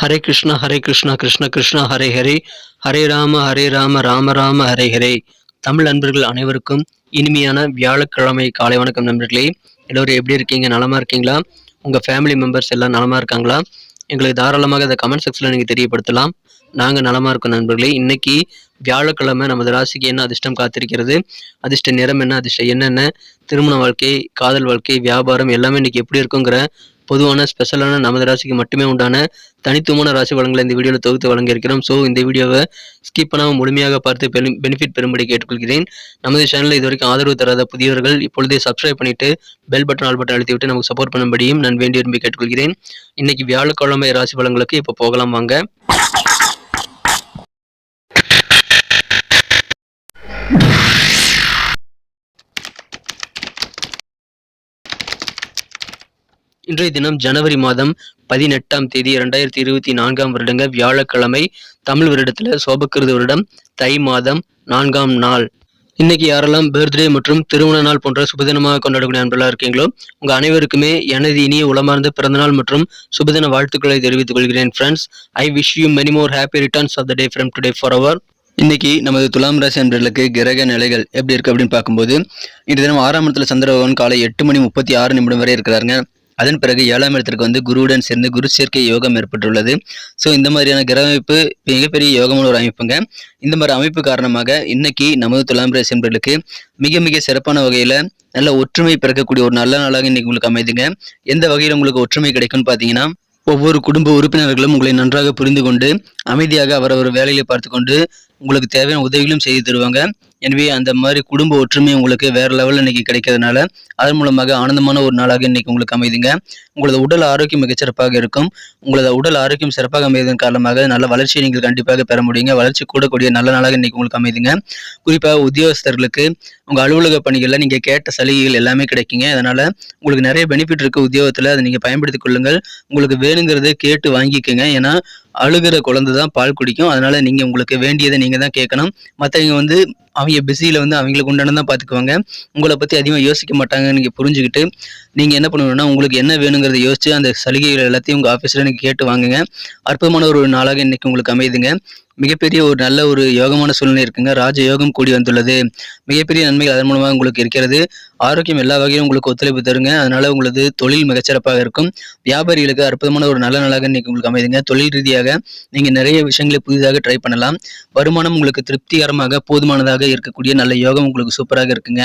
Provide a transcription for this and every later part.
ஹரே கிருஷ்ணா ஹரே கிருஷ்ணா கிருஷ்ண கிருஷ்ணா ஹரே ஹரே. ஹரே ராம ஹரே ராம ராம ராம ஹரே ஹரே. தமிழ் நண்பர்கள் அனைவருக்கும் இனிமையான வியாழக்கிழமை காலை வணக்கம் நண்பர்களே. எல்லோரும் எப்படி இருக்கீங்க? நலமா இருக்கீங்களா? உங்க ஃபேமிலி மெம்பர்ஸ் எல்லாம் நலமா இருக்காங்களா? எங்களுக்கு தாராளமாக இந்த கமெண்ட் செக்ஷனில் நீங்கள் தெரியப்படுத்தலாம். நாங்கள் நலமா இருக்கோம் நண்பர்களே. இன்னைக்கு வியாழக்கிழமை நமது ராசிக்கு என்ன அதிர்ஷ்டம் காத்திருக்கிறது? அதிர்ஷ்ட நிறம் என்ன? அதிர்ஷ்டம் என்னென்ன திருமண வாழ்க்கை காதல் வாழ்க்கை வியாபாரம் எல்லாமே இன்னைக்கு எப்படி இருக்குங்கிற பொதுவான ஸ்பெஷலான நமது ராசிக்கு மட்டுமே உண்டான தனித்துவமான ராசி வளங்களை இந்த வீடியோவில் தொகுத்து வழங்கியிருக்கிறோம். ஸோ இந்த வீடியோவை ஸ்கிப் பண்ணாமல் முழுமையாக பார்த்து பெனி பெனிஃபிட் பெறும்படி கேட்டுக்கொள்கிறேன். நமது சேனலில் இது வரைக்கும் ஆதரவு தராத புதியவர்கள் இப்பொழுதே சப்ஸ்கிரைப் பண்ணிட்டு பெல் பட்டன் ஆல் பட்டன் அழுத்திவிட்டு நமக்கு சப்போர்ட் பண்ணும்படியும் நான் வேண்டி விரும்பி கேட்டுக்கொள்கிறேன். இன்னைக்கு வியாழக்கிழமை ராசி வளங்களுக்கு இப்போ போகலாம் வாங்க. இன்றைய தினம் ஜனவரி மாதம் பதினெட்டாம் தேதி இரண்டாயிரத்தி இருபத்தி நான்காம் வருடங்க வியாழக்கிழமை தமிழ் வருடத்துல சோபக்கிருத வருடம் தை மாதம் நான்காம் நாள். இன்னைக்கு யாரெல்லாம் பர்த்டே மற்றும் திருமண நாள் போன்ற சுபதினமாக கொண்டாடக்கூடிய நண்பர்களாக இருக்கீங்களோ உங்க அனைவருக்குமே எனது இனிய உளமார்ந்த பிறந்தநாள் மற்றும் சுபதின வாழ்த்துக்களை தெரிவித்துக் கொள்கிறேன் friends I wish you many more happy returns of the day from today for our இன்னைக்கு நமது துலாம் ராசி அன்பர்களுக்கு கிரக நிலைகள் எப்படி இருக்கு அப்படின்னு பார்க்கும்போது இன்று தினம் ஆறாம் இடத்துல சந்திரபகவான் காலை எட்டு மணி முப்பத்தி ஆறு நிமிடம் வரை இருக்கிறாருங்க. அதன் பிறகு ஏழாம் இடத்திற்கு வந்து குருவுடன் சேர்ந்து குரு சேர்க்கை யோகம் ஏற்பட்டுள்ளது. ஸோ இந்த மாதிரியான கிரக அமைப்பு மிகப்பெரிய யோகமான ஒரு அமைப்புங்க. இந்த மாதிரி அமைப்பு காரணமாக இன்னைக்கு நமது துலாம் ராசி என்பர்களுக்கு மிக மிக சிறப்பான வகையில நல்ல ஒற்றுமை பிறக்கக்கூடிய ஒரு நல்ல நாளாக இன்னைக்கு உங்களுக்கு அமைதுங்க. எந்த வகையில் உங்களுக்கு ஒற்றுமை கிடைக்கும்னு பார்த்தீங்கன்னா ஒவ்வொரு குடும்ப உறுப்பினர்களும் உங்களை நன்றாக புரிந்து கொண்டு அமைதியாக அவரவர் வேலையை பார்த்து கொண்டு உங்களுக்கு தேவையான உதவிகளும் செய்து தருவாங்க. எனவே அந்த மாதிரி குடும்ப ஒற்றுமை உங்களுக்கு வேற லெவலில் இன்னைக்கு கிடைக்கிறதுனால அதன் மூலமாக ஆனந்தமான ஒரு நாளாக இன்னைக்கு உங்களுக்கு அமைதுங்க. உங்களது உடல் ஆரோக்கியம் மிகச்சிறப்பாக இருக்கும். உங்களது உடல் ஆரோக்கியம் சிறப்பாக அமைவதன் காரணமாக நல்ல வளர்ச்சியை நீங்கள் கண்டிப்பாக பெற முடியுங்க. வளர்ச்சி கூடக்கூடிய நல்ல நாளாக இன்னைக்கு உங்களுக்கு அமைதிங்க. குறிப்பாக உத்தியோகஸ்தர்களுக்கு உங்கள் அலுவலக பணிகளில் நீங்கள் கேட்ட சலுகைகள் எல்லாமே கிடைக்குங்க. அதனால உங்களுக்கு நிறைய பெனிஃபிட் இருக்கு உத்தியோகத்தில். அதை நீங்கள் பயன்படுத்திக் கொள்ளுங்கள். உங்களுக்கு வேணுங்கிறத கேட்டு வாங்கிக்கோங்க. ஏன்னா அழுகிற குழந்தை தான் பால் குடிக்கும். அதனால நீங்கள் உங்களுக்கு வேண்டியதை நீங்கள் தான் கேட்கணும். மற்றவங்க வந்து அவங்க பிஸியில் வந்து அவங்களுக்கு உண்டான தான் பார்த்துக்குவாங்க. உங்களை பற்றி அதிகமாக யோசிக்க மாட்டாங்க நீங்கள் புரிஞ்சுக்கிட்டு நீங்கள் என்ன பண்ணணும்னா உங்களுக்கு என்ன வேணுங்கிறத யோசிச்சு அந்த சலுகைகள் எல்லாத்தையும் உங்கள் ஆஃபீஸில் நீங்கள் கேட்டு வாங்குங்க. அற்புதமான ஒரு நாளாக இன்னைக்கு உங்களுக்கு அமையுதுங்க மிகப்பெரிய ஒரு நல்ல ஒரு யோகமான சூழ்நிலை இருக்குங்க. ராஜ யோகம் கூடி வந்துள்ளது. மிகப்பெரிய நன்மைகள் அதன் மூலமாக உங்களுக்கு இருக்கிறது. ஆரோக்கியம் எல்லா வகையிலும் உங்களுக்கு ஒத்துழைப்பு தருங்க. அதனால உங்களது தொழில் மிகச்சிறப்பாக இருக்கும். வியாபாரிகளுக்கு அற்புதமான ஒரு நல்ல நாளாக இன்னைக்கு உங்களுக்கு அமைதுங்க. தொழில் ரீதியாக நீங்க நிறைய விஷயங்களை புதிதாக ட்ரை பண்ணலாம். வருமானம் உங்களுக்கு திருப்திகரமாக போதுமானதாக இருக்கக்கூடிய நல்ல யோகம் உங்களுக்கு சூப்பராக இருக்குங்க.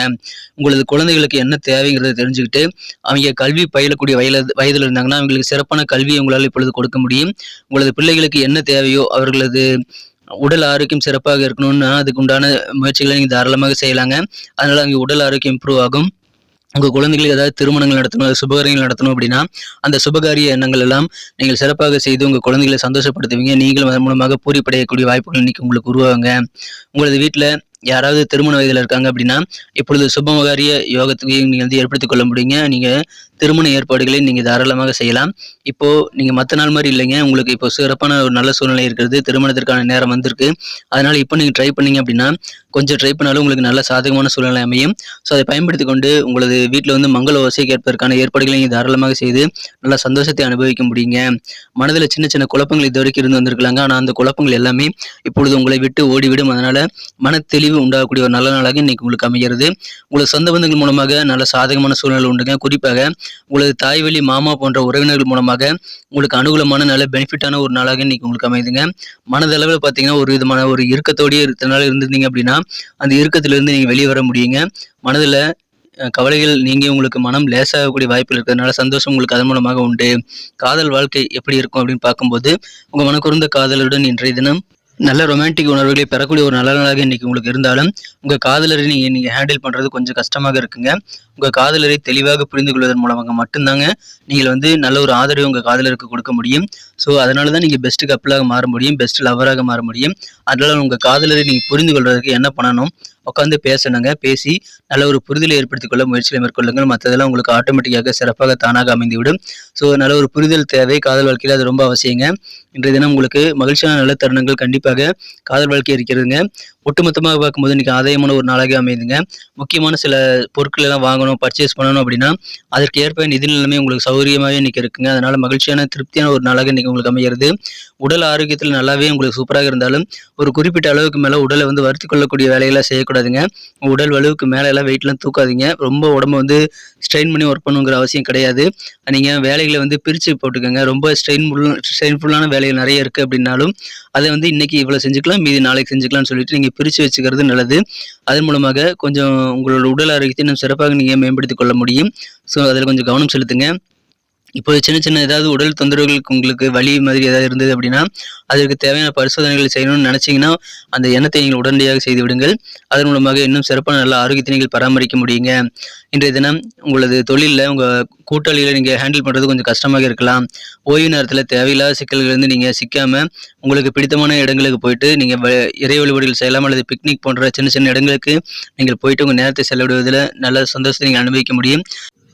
உங்களது குழந்தைகளுக்கு என்ன தேவைங்கிறத தெரிஞ்சுக்கிட்டு அவங்க கல்வி பயிலக்கூடிய வயது வயதில் இருந்தாங்கன்னா அவங்களுக்கு சிறப்பான கல்வியை உங்களால் இப்பொழுது கொடுக்க முடியும். உங்களது பிள்ளைகளுக்கு என்ன தேவையோ அவர்களது உடல் ஆரோக்கியம் சிறப்பாக இருக்கணும்னா அதுக்கு உண்டான முயற்சிகளை நீங்கள் தாராளமாக செய்யலாங்க. அதனால் அங்கே உடல் ஆரோக்கியம் இம்ப்ரூவ் ஆகும். உங்கள் குழந்தைகளுக்கு ஏதாவது திருமணங்கள் நடத்தணும் அது சுபகாரியங்கள் நடத்தணும் அப்படின்னா அந்த சுபகாரிய எண்ணங்கள் எல்லாம் நீங்கள் சிறப்பாக செய்து உங்கள் குழந்தைகளை சந்தோஷப்படுத்துவீங்க. நீங்களும் அதன் மூலமாக பூரிப்படையக்கூடிய வாய்ப்புகள் இன்னைக்கு உங்களுக்கு உருவாங்க உங்களது வீட்டில் யாராவது திருமண வயதில் இருக்காங்க அப்படின்னா இப்பொழுது சுபமகாரிய யோகத்துக்கு நீங்கள் வந்து ஏற்படுத்திக் கொள்ள முடியுங்க. நீங்கள் திருமண ஏற்பாடுகளை நீங்கள் தாராளமாக செய்யலாம். இப்போது நீங்கள் மற்ற நாள் மாதிரி இல்லைங்க. உங்களுக்கு இப்போ சிறப்பான ஒரு நல்ல சூழ்நிலை இருக்கிறது. திருமணத்திற்கான நேரம் வந்திருக்கு. அதனால் இப்போ நீங்கள் ட்ரை பண்ணீங்க அப்படின்னா கொஞ்சம் ட்ரை பண்ணாலும் உங்களுக்கு நல்ல சாதகமான சூழ்நிலை அமையும். ஸோ அதை பயன்படுத்தி கொண்டு உங்களது வீட்டில் வந்து மங்கள ஓசை கேட்பதற்கான ஏற்பாடுகளை நீங்கள் தாராளமாக செய்து நல்ல சந்தோஷத்தை அனுபவிக்க முடியுங்க. மனதில் சின்ன சின்ன குழப்பங்கள் இது வரைக்கும் இருந்து வந்திருக்கலாங்க. ஆனால் அந்த குழப்பங்கள் எல்லாமே இப்பொழுது உங்களை விட்டு ஓடிவிடும். அதனால் மன தெளிவு உண்டாகக்கூடிய ஒரு நல்ல நாளாக இன்னைக்கு உங்களுக்கு அமைகிறது. உங்களது சொந்த பந்தங்கள் மூலமாக நல்ல சாதகமான சூழ்நிலை உண்டுங்க. குறிப்பாக உங்களது தாய் வழி மாமா போன்ற உறவினர்கள் மூலமாக உங்களுக்கு அனுகூலமான நல்ல பெனிஃபிட்டான ஒரு நாளாக இன்னைக்கு உங்களுக்கு அமைதுங்க. மனதளவில் பார்த்தீங்கன்னா ஒரு விதமான ஒரு இறுக்கத்தோடயே இருக்கிறனால இருந்திருந்தீங்க அப்படின்னா அந்த இறுக்கத்திலிருந்து நீங்கள் வெளியே வர முடியுங்க. மனதில் கவலைகள் நீங்க உங்களுக்கு மனம் லேசாகக்கூடிய வாய்ப்பு இருக்கிறதுனால சந்தோஷம் உங்களுக்கு அதன் மூலமாக உண்டு. காதல் வாழ்க்கை எப்படி இருக்கும் அப்படின்னு பார்க்கும்போது உங்கள் மனக்குறந்த காதலுடன் இன்றைய தினம் நல்ல ரொமான்டிக் உணர்வுகளை பெறக்கூடிய ஒரு நல்ல நாளாக இன்னைக்கு உங்களுக்கு இருந்தாலும் உங்கள் காதலரை நீங்கள் நீங்கள் ஹேண்டில் பண்ணுறது கொஞ்சம் கஷ்டமாக இருக்குங்க. உங்கள் காதலரை தெளிவாக புரிந்து கொள்வதன் மூலமாக மட்டும்தாங்க நீங்கள் வந்து நல்ல ஒரு ஆதரவை உங்கள் காதலருக்கு கொடுக்க முடியும். ஸோ அதனால தான் நீங்கள் பெஸ்ட் கப்பலாக மாற முடியும் பெஸ்ட் லவராக மாற முடியும். அதனால உங்கள் காதலரை நீங்கள் புரிந்து கொள்வதற்கு என்ன பண்ணணும்? உட்காந்து பேசணுங்க. பேசி நல்ல ஒரு புரிதலை ஏற்படுத்திக் கொள்ள முயற்சிகளை மேற்கொள்ளுங்கள். மற்றதெல்லாம் உங்களுக்கு ஆட்டோமேட்டிக்காக சிறப்பாக தானாக அமைந்துவிடும். ஸோ நல்ல ஒரு புரிதல் தேவை. காதல் வாழ்க்கையில் அது ரொம்ப அவசியங்க. இன்றைய தினம் உங்களுக்கு மகிழ்ச்சியான நல்ல தருணங்கள் கண்டிப்பாக காதல் வாழ்க்கை இருக்கிறதுங்க. ஒட்டுமொத்தமாக பார்க்கும்போது இன்னைக்கு ஆதாயமான ஒரு நாளாக அமைதுங்க முக்கியமான சில பொருட்கள் எல்லாம் வாங்கணும். பண்ணணும் பர்ச்சேஸ் பண்ணணும் அப்படின்னா அதற்கு ஏற்ப நிதி நிலைமை உங்களுக்கு சௌகரியமாகவே இன்றைக்கி இருக்குங்க. அதனால் மகிழ்ச்சியான திருப்தியான ஒரு நாளாக இன்றைக்கி உங்களுக்கு அமைகிறது உடல் ஆரோக்கியத்தில் நல்லாவே உங்களுக்கு சூப்பராக இருந்தாலும் ஒரு குறிப்பிட்ட அளவுக்கு மேலே உடலை வந்து வருத்தி கொள்ளக்கூடிய வேலையெல்லாம் செய்யக்கூடாதுங்க. உடல் வலுவுக்கு மேலே எல்லாம் வெயிட்லாம் தூக்காதீங்க. ரொம்ப உடம்ப வந்து ஸ்ட்ரெயின் பண்ணி ஒர்க் பண்ணுங்கிற அவசியம் கிடையாது. நீங்கள் வேலைகளை வந்து பிரித்து போட்டுக்கோங்க. ரொம்ப ஸ்ட்ரெயின்ஃபுல் ஸ்ட்ரெயின்ஃபுல்லான வேலைகள் நிறைய இருக்குது அப்படின்னாலும் அதை வந்து இன்றைக்கி இவ்வளோ செஞ்சுக்கலாம் மீதி நாளைக்கு செஞ்சுக்கலாம்னு சொல்லிட்டு நீங்கள் பிரித்து வச்சுக்கிறது நல்லது. அதன் மூலமாக கொஞ்சம் உங்களோட உடல் ஆரோக்கியத்தை இன்னும் சிறப்பாக நீங்கள் மேம்படுத்திக் கொள்ள முடியும். ஸோ அதில் கொஞ்சம் கவனம் செலுத்துங்க. இப்போ சின்ன சின்ன ஏதாவது உடல் தொந்தரவுகளுக்கு உங்களுக்கு வலி மாதிரி ஏதாவது இருந்தது அப்படின்னா அதற்கு தேவையான பரிசோதனைகள் செய்யணும்னு நினச்சிங்கன்னா அந்த எண்ணத்தை நீங்கள் உடனடியாக செய்து விடுங்கள். அதன் மூலமாக இன்னும் சிறப்பான நல்ல ஆரோக்கியத்தை நீங்கள் பராமரிக்க முடியுங்க. இன்றைய தினம் உங்களது தொழிலில் உங்கள் கூட்டாளிகளை நீங்கள் ஹேண்டில் பண்ணுறது கொஞ்சம் கஷ்டமாக இருக்கலாம். ஓய்வு நேரத்தில் தேவையில்லாத சிக்கல்கள்லேருந்து நீங்கள் சிக்காமல் உங்களுக்கு பிடித்தமான இடங்களுக்கு போயிட்டு நீங்கள் இறை வழிபாடுகள் செய்யலாம் அல்லது பிக்னிக் போன்ற சின்ன சின்ன இடங்களுக்கு நீங்கள் போயிட்டு உங்கள் நேரத்தை செலவிடுவதில் நல்ல சந்தோஷத்தை நீங்கள் அனுபவிக்க முடியும்.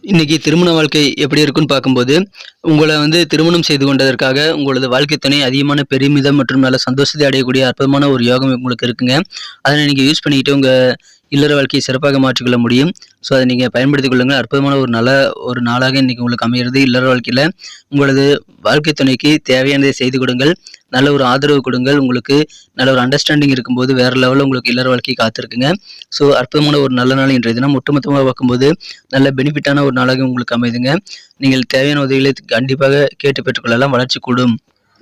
இன்னைக்கு திருமண வாழ்க்கை எப்படி இருக்குன்னு பார்க்கும்போது உங்களை வந்து திருமணம் செய்து கொண்டதற்காக உங்களது வாழ்க்கை துணை அதிகமான பெருமிதம் மற்றும் நல்ல சந்தோஷத்தை அடையக்கூடிய அற்புதமான ஒரு யோகம் உங்களுக்கு இருக்குங்க. அதை நீங்கள் யூஸ் பண்ணிக்கிட்டு உங்கள் இல்லற வாழ்க்கையை சிறப்பாக மாற்றிக்கொள்ள முடியும். ஸோ அதை நீங்கள் பயன்படுத்திக் கொள்ளுங்கள். அற்புதமான ஒரு நல்ல ஒரு நாளாக இன்றைக்கி உங்களுக்கு அமைகிறது. இல்லற வாழ்க்கையில் உங்களது வாழ்க்கை துணைக்கு தேவையானதை செய்து கொடுங்கள். நல்ல ஒரு ஆதரவு கொடுங்கள். உங்களுக்கு நல்ல ஒரு அண்டர்ஸ்டாண்டிங் இருக்கும்போது வேறு லெவலில் உங்களுக்கு இல்லற வாழ்க்கையை காத்திருக்குங்க. ஸோ அற்புதமான ஒரு நல்ல நாள் இன்றைய தினம். ஒட்டுமொத்தமாக பார்க்கும்போது நல்ல பெனிஃபிட்டான ஒரு நாளாக உங்களுக்கு அமைதுங்க. நீங்கள் தேவையான உதவிகளை கண்டிப்பாக கேட்டு பெற்றுக்கொள்ளலாம் வளர்ச்சி கூடும்.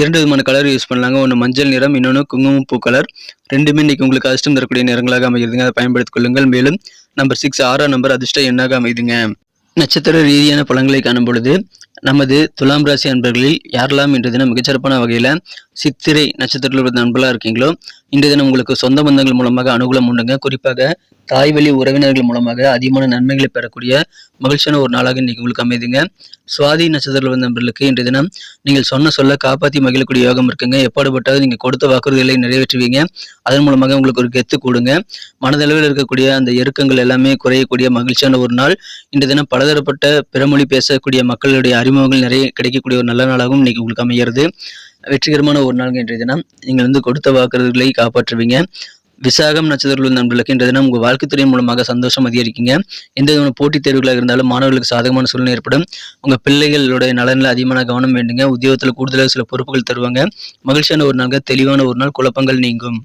இரண்டு விதமான கலர் யூஸ் பண்ணலாங்க. ஒன்று மஞ்சள் நிறம் இன்னொன்று குங்குமப்பூ கலர் ரெண்டுமே இன்னைக்கு உங்களுக்கு அதிர்ஷ்டம் தரக்கூடிய நிறங்களாக அமைகிறதுங்க அதை பயன்படுத்திக் கொள்ளுங்கள். மேலும் நம்பர் சிக்ஸ் ஆறாம் நம்பர் அதிர்ஷ்ட எண்ணாக அமைதுங்க நட்சத்திர ரீதியான பலன்களை காணும் பொழுது நமது துலாம் ராசி அன்பர்களில் யாரெல்லாம் இன்று தினம் மிகச்சிறப்பான வகையில் சித்திரை நட்சத்திரத்தில் நண்பர்களாக இருக்கீங்களோ இன்றைய தினம் உங்களுக்கு சொந்த பந்தங்கள் மூலமாக அனுகூலம் உண்டுங்க. குறிப்பாக தாய் வழி உறவினர்கள் மூலமாக அதிகமான நன்மைகளை பெறக்கூடிய மகிழ்ச்சியான ஒரு நாளாக இன்னைக்கு உங்களுக்கு அமைதுங்க. சுவாதி நட்சத்திரத்தில் வந்த நண்பர்களுக்கு இன்றைய தினம் நீங்கள் சொன்ன சொல்ல காப்பாற்றி மகிழக்கூடிய யோகம் இருக்குங்க. எப்பாடுபட்டாவது நீங்கள் கொடுத்த வாக்குறுதிகளை நிறைவேற்றுவீங்க. அதன் மூலமாக உங்களுக்கு ஒரு கெத்து கூடுங்க. மனதளவில் இருக்கக்கூடிய அந்த இறுக்கங்கள் எல்லாமே குறையக்கூடிய மகிழ்ச்சியான ஒரு நாள். இன்றைய தினம் பலதரப்பட்ட பிறமொழி பேசக்கூடிய மக்களுடைய அறிமுகங்கள் நிறைய கிடைக்கக்கூடிய ஒரு நல்ல நாளாகவும் இன்னைக்கு உங்களுக்கு அமைகிறது வெற்றிகரமான ஒரு நாள் இன்றைய தினம். நீங்கள் வந்து கொடுத்த வாக்குறுதிகளை காப்பாற்றுவீங்க. விசாகம் நட்சத்திரத்தில் நண்பர்களுக்கு இன்றைய தினம் உங்கள் வாழ்க்கைத்துறை மூலமாக சந்தோஷம் அதிகரிக்குங்க. எந்த விதமான போட்டித் தேர்வுகளாக இருந்தாலும் மாணவர்களுக்கு சாதகமான சூழ்நிலை ஏற்படும். உங்கள் பிள்ளைகளுடைய நலனில் அதிகமான கவனம் வேண்டுங்க. உத்தியோகத்தில் கூடுதலாக சில பொறுப்புகள் தருவாங்க. மகிழ்ச்சியான ஒரு நாள் தெளிவான ஒரு நாள். குழப்பங்கள் நீங்கும்.